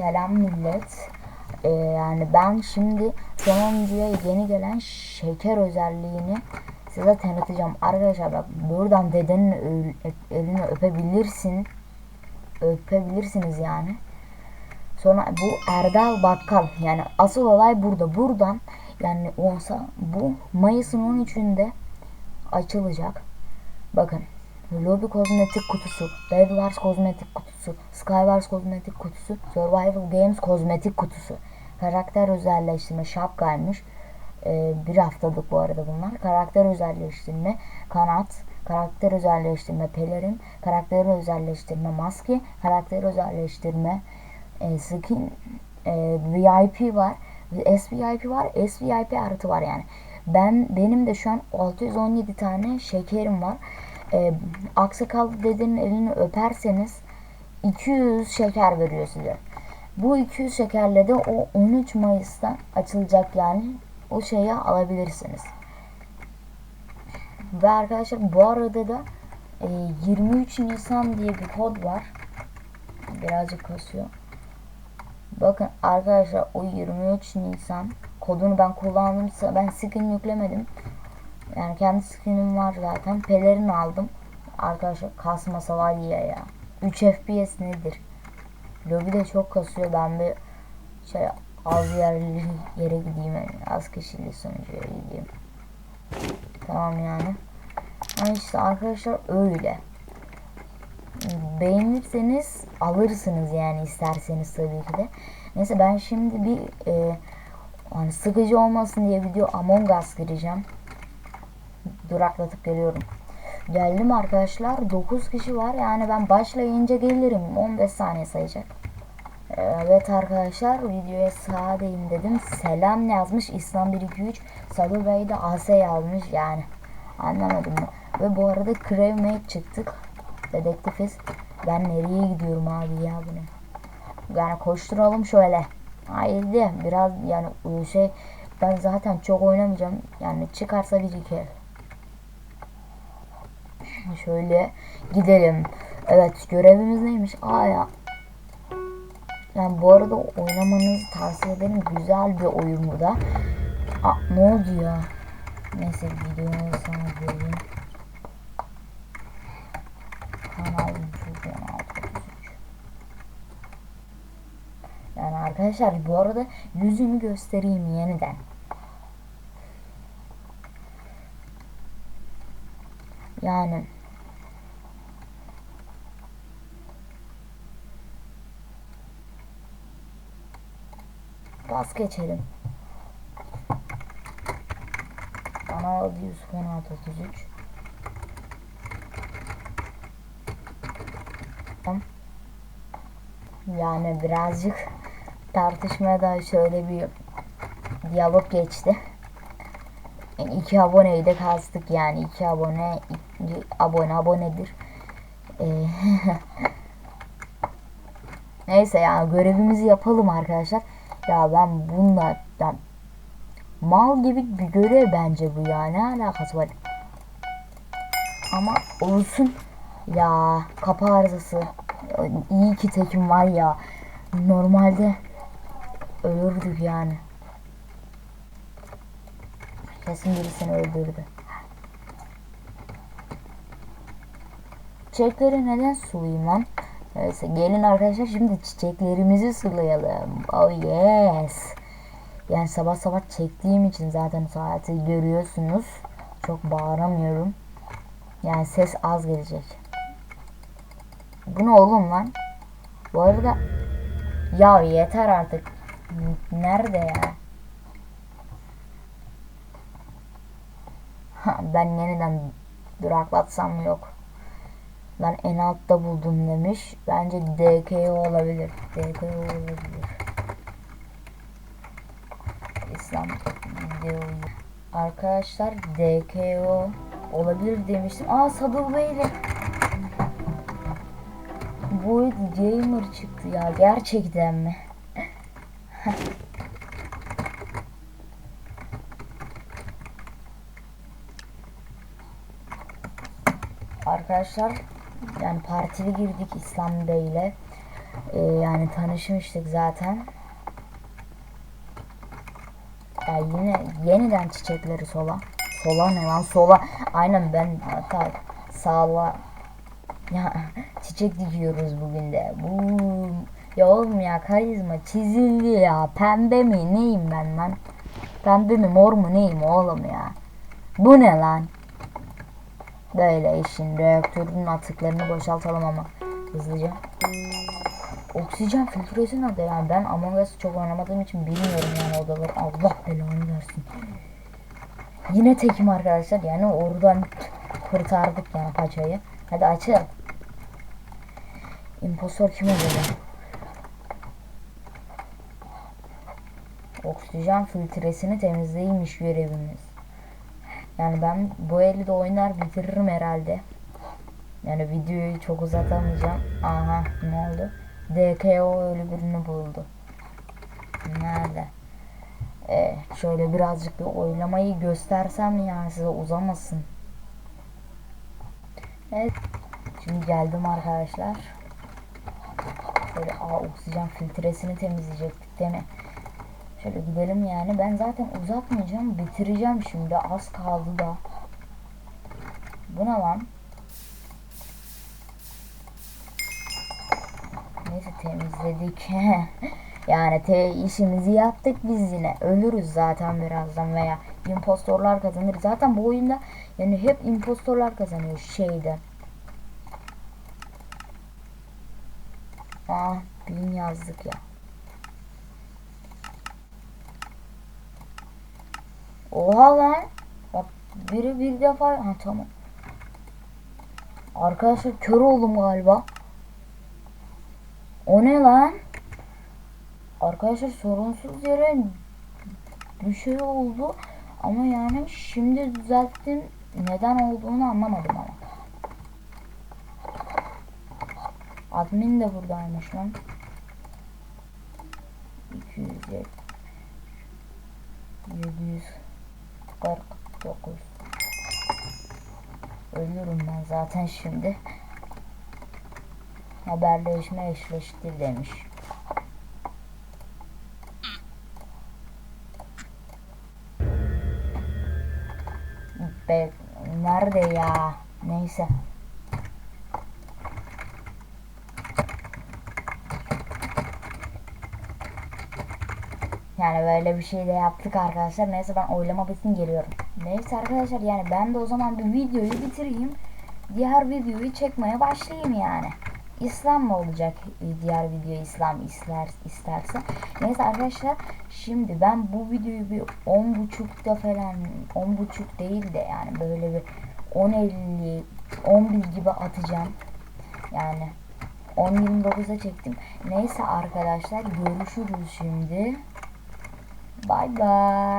Selam millet. Ee, yani ben şimdi sonuncuya yeni gelen şeker özelliğini size tanıtacağım. Arkadaşlar bak buradan dedenin el- elini öpebilirsin. Öpebilirsiniz yani. Sonra bu Erdal Bakkal yani asıl olay burada. Buradan yani olsa bu Mayıs'ın 13'ünde açılacak. Bakın Lobby kozmetik kutusu, Bedwars kozmetik kutusu, Skywars kozmetik kutusu, Survival Games kozmetik kutusu. Karakter özelleştirme şapkaymış. Ee, bir haftalık bu arada bunlar. Karakter özelleştirme kanat, karakter özelleştirme pelerin, karakter özelleştirme maske, karakter özelleştirme e, skin, e, VIP var, SVIP var, SVIP artı var yani. Ben benim de şu an 617 tane şekerim var. E, Aksakal dedenin elini öperseniz 200 şeker veriyor size. Bu 200 şekerle de o 13 Mayıs'ta açılacak yani o şeyi alabilirsiniz. Ve arkadaşlar bu arada da e, 23 Nisan diye bir kod var. Birazcık kasıyor. Bakın arkadaşlar o 23 Nisan kodunu ben kullandım. Ben skin yüklemedim. Yani kendi skinim var zaten. Pelerin aldım. Arkadaşlar kasmasa var ya ya. 3 FPS nedir? Lobby de çok kasıyor. Ben bir şey az yerli yere gideyim. Yani. Az kişili sunucuya gideyim. Tamam yani. Ama işte arkadaşlar öyle. Beğenirseniz alırsınız yani isterseniz tabii ki de. Neyse ben şimdi bir e, hani sıkıcı olmasın diye video Among Us gireceğim. Duraklatıp geliyorum. Geldim arkadaşlar. 9 kişi var. Yani ben başlayınca gelirim. 15 saniye sayacak. Evet arkadaşlar videoya sağdayım dedim. Selam yazmış İslam 123. Salı Bey de AS yazmış yani. Anlamadım mı? Ve bu arada Crevmate çıktık. Dedektifiz. Ben nereye gidiyorum abi ya bu ne? Yani koşturalım şöyle. Haydi biraz yani şey ben zaten çok oynamayacağım. Yani çıkarsa bir iki. Şöyle gidelim. Evet görevimiz neymiş? Aa ya. Yani bu arada oynamanızı tavsiye ederim. Güzel bir oyun bu da. Aa, ne oldu ya? Neyse videoyu sana göreyim. Kanal 116 Yani arkadaşlar bu arada yüzümü göstereyim yeniden. Yani Bas geçelim. Kanal 116 33 Yani birazcık tartışmaya da şöyle bir diyalog geçti. Yani iki aboneyi de kastık yani iki abone iki abone abonedir. Ee, Neyse ya görevimizi yapalım arkadaşlar. Ya ben bununla ya, mal gibi bir görev bence bu ya ne alakası var? Ama olsun ya kapı arızası iyi ki tekim var ya normalde ölürdük yani. Kesin birisini öldürdü. Çiçekleri neden sulayayım lan? Neyse gelin arkadaşlar şimdi çiçeklerimizi sulayalım. Oh yes. Yani sabah sabah çektiğim için zaten saati görüyorsunuz. Çok bağıramıyorum. Yani ses az gelecek. Bu ne oğlum lan? Bu arada ya yeter artık. Nerede ya? Ben yeniden duraklatsam yok. Ben en altta buldum demiş. Bence DKO olabilir. DKO olabilir. İslam videoyu. Arkadaşlar DKO olabilir demiştim. Aa Sadıl Bey'le bu gamer çıktı ya gerçekten mi? Arkadaşlar yani partili girdik İslam Bey'le. Ee, yani tanışmıştık zaten. Ya yine yeniden çiçekleri sola. Sola ne lan sola. Aynen ben hatta sağla ya çiçek dikiyoruz bugün de. Bu ya oğlum ya karizma çizildi ya. Pembe mi neyim ben lan? Pembe mi mor mu neyim oğlum ya? Bu ne lan? Böyle işin reaktörün atıklarını boşaltalım ama hızlıca. Oksijen filtresi nerede yani ben Among Us çok oynamadığım için bilmiyorum yani odaları. Allah belanı versin. Yine tekim arkadaşlar yani oradan kurtardık yani paçayı. Hadi açıl. İmpostor kim acaba? Oksijen filtresini temizleymiş görevimiz. Yani ben bu eli de oynar bitiririm herhalde. Yani videoyu çok uzatamayacağım. Aha ne oldu? DKO öyle birini buldu. Nerede? Ee, şöyle birazcık bir oylamayı göstersem ya size uzamasın. Evet. Şimdi geldim arkadaşlar. Şöyle aa, oksijen filtresini temizleyecektik değil mi? Şöyle gidelim yani. Ben zaten uzatmayacağım. Bitireceğim şimdi. Az kaldı da. Bu ne lan? Neyse temizledik. yani te işimizi yaptık biz yine. Ölürüz zaten birazdan veya impostorlar kazanır. Zaten bu oyunda yani hep impostorlar kazanıyor şeyde. Aa bin yazdık ya. Oha lan. Bak biri bir defa ha tamam. Arkadaşlar kör oldum galiba. O ne lan? Arkadaşlar sorunsuz yere bir şey oldu. Ama yani şimdi düzelttim. Neden olduğunu anlamadım ama. Admin de buradaymış lan. 270 749 Ölürüm ben zaten şimdi. Haberleşme eşleştir demiş. Be nerede ya? Neyse. Yani böyle bir şey de yaptık arkadaşlar. Neyse ben oylama bitsin geliyorum. Neyse arkadaşlar yani ben de o zaman bir videoyu bitireyim. Diğer videoyu çekmeye başlayayım yani. İslam mı olacak diğer video İslam ister isterse. Neyse arkadaşlar şimdi ben bu videoyu bir 10.30'da falan 10.30 değil de yani böyle bir 10.50 11 gibi atacağım. Yani 10.29'da çektim. Neyse arkadaşlar görüşürüz şimdi. Bye bye.